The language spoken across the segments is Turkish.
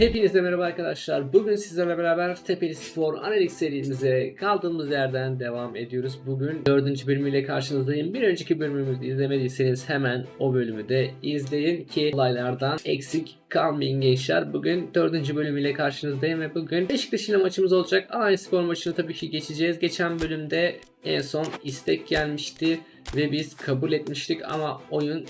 Hepinize merhaba arkadaşlar. Bugün sizlerle beraber Tepeli Spor analiz serimize kaldığımız yerden devam ediyoruz. Bugün dördüncü bölümüyle karşınızdayım. Bir önceki bölümümüzü izlemediyseniz hemen o bölümü de izleyin ki olaylardan eksik kalmayın gençler. Bugün dördüncü bölümüyle karşınızdayım ve bugün Beşiktaş'ın maçımız olacak. Alanya Spor maçını tabii ki geçeceğiz. Geçen bölümde en son istek gelmişti ve biz kabul etmiştik ama oyun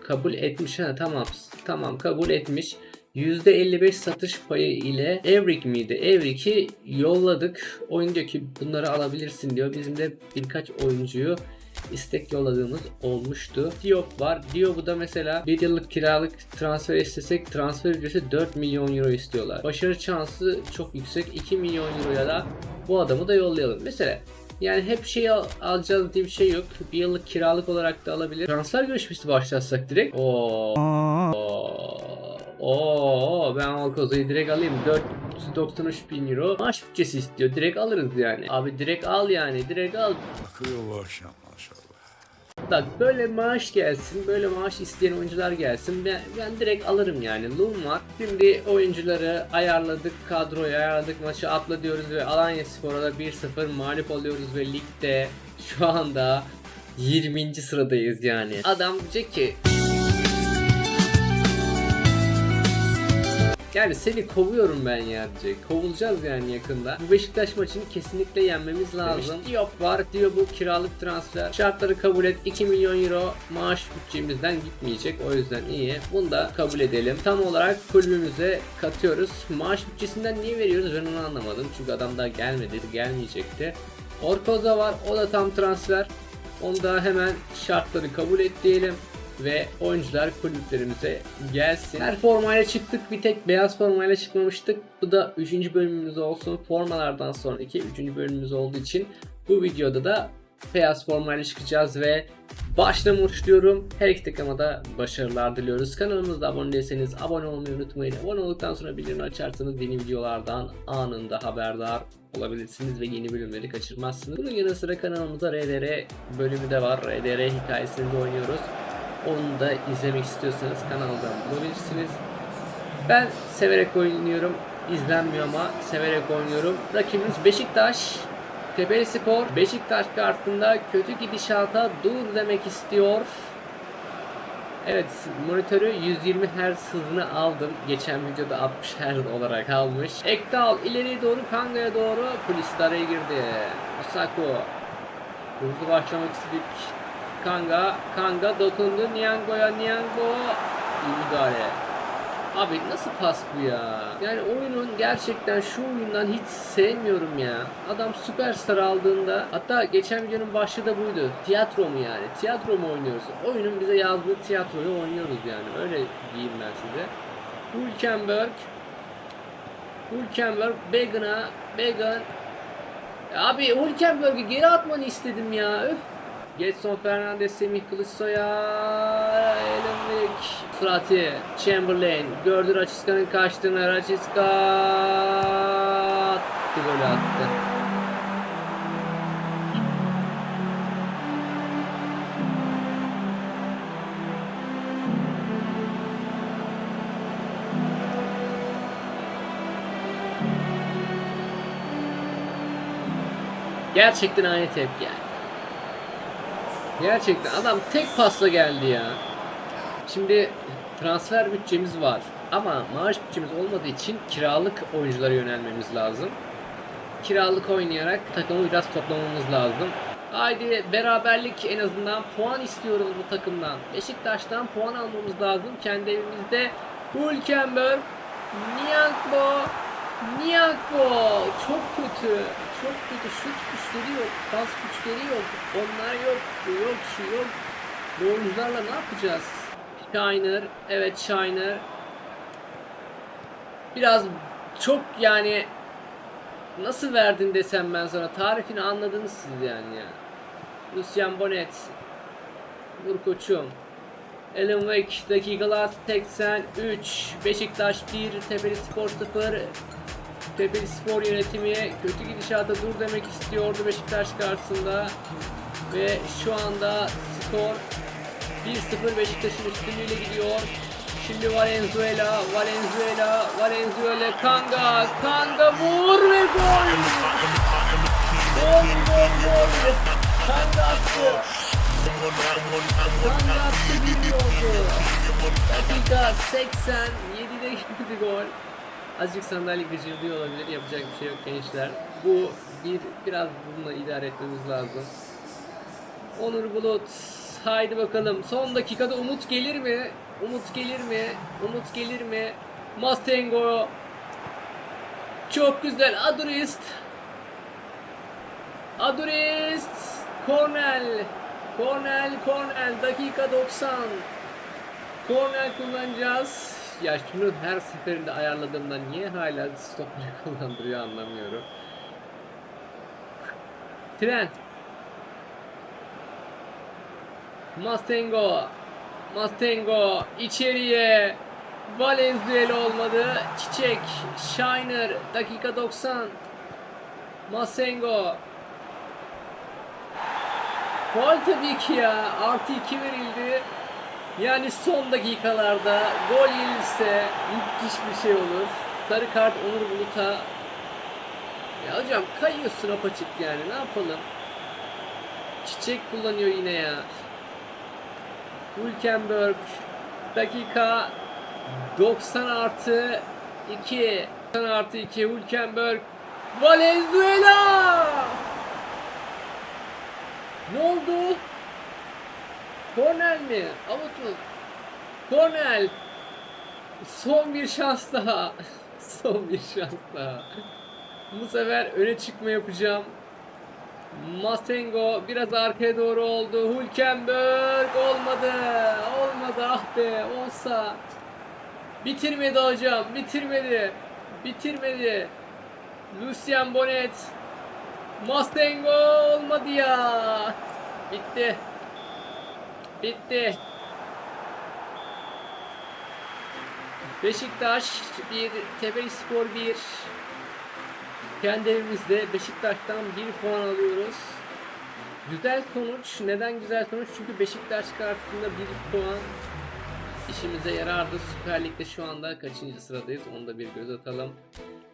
kabul etmiş ha tamam tamam kabul etmiş. %55 satış payı ile Evrik miydi? Evrik'i yolladık. Oyun diyor ki bunları alabilirsin diyor. Bizim de birkaç oyuncuyu istek yolladığımız olmuştu. Diop var. Diop'u da mesela bir yıllık kiralık transfer istesek transfer ücreti 4 milyon euro istiyorlar. Başarı şansı çok yüksek. 2 milyon euroya da bu adamı da yollayalım. Mesela yani hep şey al- alacağız diye bir şey yok. Bir yıllık kiralık olarak da alabilir. Transfer görüşmesi başlatsak direkt. Oo. Oo, ben Alkoza'yı direkt alayım. 493 bin euro maaş bütçesi istiyor. Direkt alırız yani. Abi direkt al yani. Direkt al. Akıyor bu akşam maşallah. Bak böyle maaş gelsin. Böyle maaş isteyen oyuncular gelsin. Ben, ben direkt alırım yani. Loom var. Şimdi oyuncuları ayarladık. Kadroyu ayarladık. Maçı atla diyoruz ve Alanya Spor'a da 1-0 mağlup oluyoruz ve ligde şu anda 20. sıradayız yani. Adam diyecek ki Yani seni kovuyorum ben ya diyecek. Kovulacağız yani yakında. Bu Beşiktaş maçını kesinlikle yenmemiz lazım. Diop var diyor bu kiralık transfer. Şartları kabul et. 2 milyon euro maaş bütçemizden gitmeyecek. O yüzden iyi. Bunu da kabul edelim. Tam olarak kulübümüze katıyoruz. Maaş bütçesinden niye veriyoruz ben onu anlamadım. Çünkü adam daha gelmedi. Gelmeyecekti. Orkoza var. O da tam transfer. Onu da hemen şartları kabul et diyelim ve oyuncular kulüplerimize gelsin. Her formayla çıktık bir tek beyaz formayla çıkmamıştık. Bu da 3. bölümümüz olsun. Formalardan sonraki 3. bölümümüz olduğu için bu videoda da beyaz formayla çıkacağız ve başlamış diyorum. Her iki takıma da başarılar diliyoruz. Kanalımıza abone değilseniz abone olmayı unutmayın. Abone olduktan sonra bildirim açarsanız yeni videolardan anında haberdar olabilirsiniz ve yeni bölümleri kaçırmazsınız. Bunun yanı sıra kanalımızda RDR bölümü de var. RDR hikayesini de oynuyoruz. Onu da izlemek istiyorsanız kanaldan bulabilirsiniz. Ben severek oynuyorum. İzlenmiyor ama severek oynuyorum. Rakibimiz Beşiktaş. Tepeli Spor Beşiktaş kartında kötü gidişata dur demek istiyor. Evet monitörü 120 Hz hızını aldım. Geçen videoda 60 Hz olarak kalmış. Ektal ileriye doğru Kanga'ya doğru polis araya girdi. Osako Hızlı başlamak istedik. Kanga, Kanga dokundu Niango'ya Niango iyi müdahale. Abi nasıl pas bu ya? Yani oyunun gerçekten şu oyundan hiç sevmiyorum ya. Adam süperstar aldığında hatta geçen videonun başlığı da buydu. Tiyatro mu yani? Tiyatro mu oynuyoruz? Oyunun bize yazdığı tiyatroyu oynuyoruz yani. Öyle diyeyim ben size. Hülkenberg Hülkenberg Began'a Began Abi Hülkenberg'i geri atmanı istedim ya. Öf. Getson Fernandez, Semih Kılıçsoy'a, Elenvik, Frati, Chamberlain, gördü Raçiska'nın kaçtığını, Raçiska attı golü attı. Gerçekten aynı tepki yani. Gerçekten adam tek pasla geldi ya. Şimdi transfer bütçemiz var ama maaş bütçemiz olmadığı için kiralık oyunculara yönelmemiz lazım. Kiralık oynayarak takımı biraz toplamamız lazım. Haydi beraberlik en azından puan istiyoruz bu takımdan. Beşiktaş'tan puan almamız lazım. Kendi evimizde Hülkenberg, Niangbo, Niangbo çok kötü. Çok kötü. Şut güçleri yok. Pas güçleri yok. Onlar yok. Yok. Şu yok. Bu ne yapacağız? Shiner. Evet Shiner. Biraz çok yani nasıl verdin desem ben sana tarifini anladınız siz yani ya. Lucian Bonet. Vur koçum. Alan Wake dakikalar 83 Beşiktaş 1 Tepeli Spor 0 Tepeli Spor yönetimi kötü gidişata dur demek istiyordu Beşiktaş karşısında ve şu anda skor 1-0 Beşiktaş'ın üstünlüğüyle gidiyor. Şimdi Valenzuela, Valenzuela, Valenzuela, Kanga, Kanga vur ve gol! Gol, gol, gol! Kanga attı. Kanga attı bilmiyordu. Dakika 87'de girdi gol. Azıcık sandalye gıcırdıyor olabilir. Yapacak bir şey yok gençler. Bu bir biraz bununla idare etmemiz lazım. Onur Bulut. Haydi bakalım. Son dakikada Umut gelir mi? Umut gelir mi? Umut gelir mi? Mastengo. Çok güzel. Adurist. Adurist. Cornell. Cornell, Cornell. Dakika 90. Cornell kullanacağız. Ya şunu her seferinde ayarladığımda niye hala stopları kullandırıyor anlamıyorum. Tren. Mastengo. Mastengo içeriye. Valenzuela olmadı. Çiçek. Shiner. Dakika 90. Masengo. Gol tabii ki ya. Artı 2 verildi. Yani son dakikalarda gol yenilse müthiş bir şey olur. Sarı kart Onur Bulut'a. Ya hocam kayıyorsun apaçık yani ne yapalım. Çiçek kullanıyor yine ya. Hülkenberg dakika 90 artı 2 90 artı 2 Hülkenberg Valenzuela ne oldu? Cornell mi? Out mu? Cornell son bir şans daha son bir şans daha bu sefer öne çıkma yapacağım Masengo biraz arkaya doğru oldu. Hülkenberg olmadı. Olmadı ah be olsa. Bitirmedi hocam. Bitirmedi. Bitirmedi. Lucien Bonnet. Masengo olmadı ya. Bitti. Bitti. Beşiktaş 1, Tebeli Spor 1. Kendi evimizde Beşiktaş'tan bir puan alıyoruz. Güzel sonuç. Neden güzel sonuç? Çünkü Beşiktaş karşısında bir puan işimize yarardı. Süper Lig'de şu anda kaçıncı sıradayız? Onu da bir göz atalım.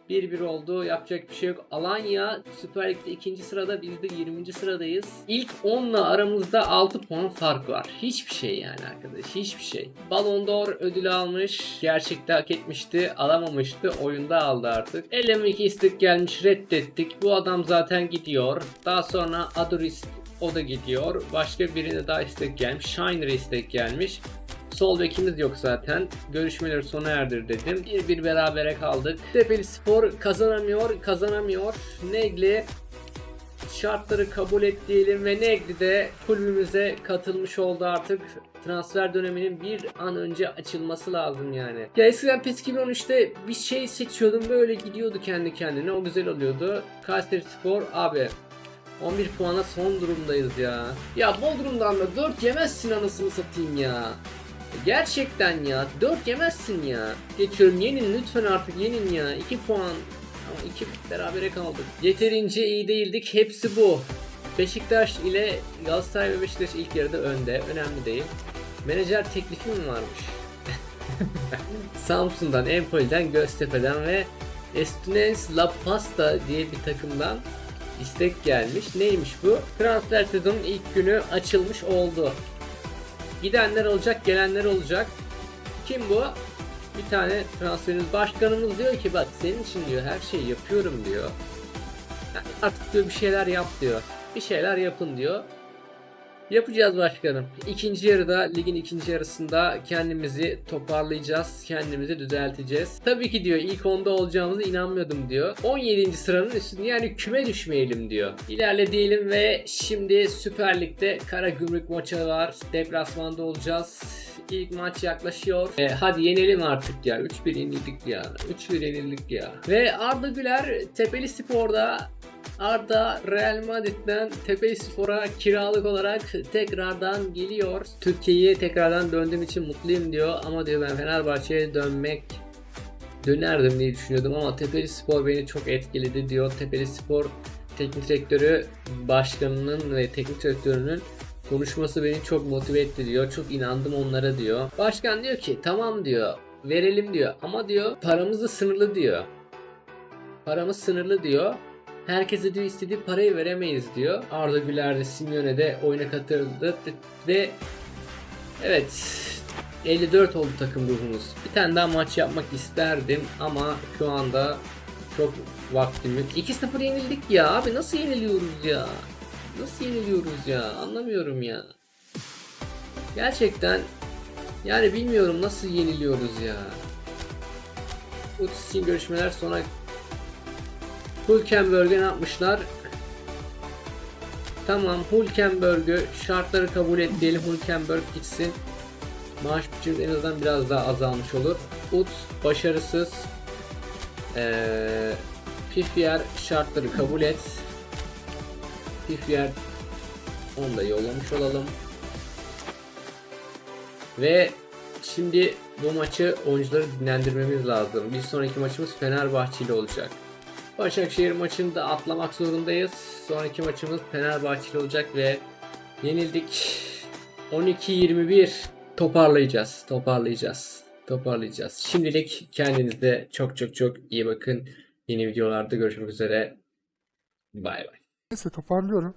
1-1 oldu. Yapacak bir şey yok. Alanya Süper Lig'de ikinci sırada. Biz de 20. sıradayız. İlk 10'la aramızda 6 puan fark var. Hiçbir şey yani arkadaş. Hiçbir şey. Ballon d'Or ödülü almış. Gerçekte hak etmişti. Alamamıştı. Oyunda aldı artık. Eleme iki istek gelmiş. Reddettik. Bu adam zaten gidiyor. Daha sonra Adoris o da gidiyor. Başka birine daha istek gelmiş. Shiner istek gelmiş. Sol bekimiz yok zaten. Görüşmeleri sona erdir dedim. Bir bir berabere kaldık. Tepeli Spor kazanamıyor, kazanamıyor. Negli şartları kabul et diyelim ve Negli de kulübümüze katılmış oldu artık. Transfer döneminin bir an önce açılması lazım yani. Ya eskiden PES 2013'te bir şey seçiyordum böyle gidiyordu kendi kendine o güzel oluyordu. Kayseri Spor abi 11 puana son durumdayız ya. Ya Bodrum'dan da 4 yemezsin anasını satayım ya. Gerçekten ya 4 yemezsin ya. Geçiyorum yenin lütfen artık yenin ya. 2 puan. Ama 2 berabere kaldık. Yeterince iyi değildik. Hepsi bu. Beşiktaş ile Galatasaray ve Beşiktaş ilk yarıda önde. Önemli değil. Menajer teklifi mi varmış? Samsun'dan, Empoli'den, Göztepe'den ve Estudiantes La Pasta diye bir takımdan istek gelmiş. Neymiş bu? Transfer sezonun ilk günü açılmış oldu. Gidenler olacak, gelenler olacak. Kim bu? Bir tane transferimiz başkanımız diyor ki bak senin için diyor her şeyi yapıyorum diyor. Yani artık diyor bir şeyler yap diyor. Bir şeyler yapın diyor. Yapacağız başkanım. İkinci yarıda, ligin ikinci yarısında kendimizi toparlayacağız, kendimizi düzelteceğiz. Tabii ki diyor ilk onda olacağımıza inanmıyordum diyor. 17. sıranın üstünde yani küme düşmeyelim diyor. İlerle diyelim ve şimdi Süper Lig'de Karagümrük maçı var. Deplasmanda olacağız. İlk maç yaklaşıyor. E, hadi yenelim artık ya. 3-1 yenildik ya. 3-1 yenildik ya. Ve Arda Güler Tepeli Spor'da Arda Real Madrid'den Tepeli Spor'a kiralık olarak tekrardan geliyor. Türkiye'ye tekrardan döndüğüm için mutluyum diyor ama diyor ben Fenerbahçe'ye dönmek dönerdim diye düşünüyordum ama Tepeli Spor beni çok etkiledi diyor. Tepeli Spor teknik direktörü başkanının ve teknik direktörünün Konuşması beni çok motive etti diyor. Çok inandım onlara diyor. Başkan diyor ki tamam diyor. Verelim diyor. Ama diyor paramız da sınırlı diyor. Paramız sınırlı diyor. Herkese diyor istediği parayı veremeyiz diyor. Arda Güler de Simeone de oyuna katıldı ve evet 54 oldu takım ruhumuz. Bir tane daha maç yapmak isterdim ama şu anda çok vaktim yok. 2-0 yenildik ya abi nasıl yeniliyoruz ya? Nasıl yeniliyoruz ya? Anlamıyorum ya. Gerçekten yani bilmiyorum nasıl yeniliyoruz ya. Uts için görüşmeler sona Hulkenberg'e ne yapmışlar? Tamam Hulkenberg'ü şartları kabul et diyelim Hulkenberg gitsin. Maaş bütçemiz en azından biraz daha azalmış olur. Uts başarısız. Ee, Pifier şartları kabul et. Pifier onu da yollamış olalım. Ve şimdi bu maçı oyuncuları dinlendirmemiz lazım. Bir sonraki maçımız Fenerbahçe ile olacak. Başakşehir maçını da atlamak zorundayız. Sonraki maçımız Fenerbahçe olacak ve yenildik. 12-21 toparlayacağız. Toparlayacağız. Toparlayacağız. Şimdilik kendinize çok çok çok iyi bakın. Yeni videolarda görüşmek üzere. Bay bay. Neyse toparlıyorum.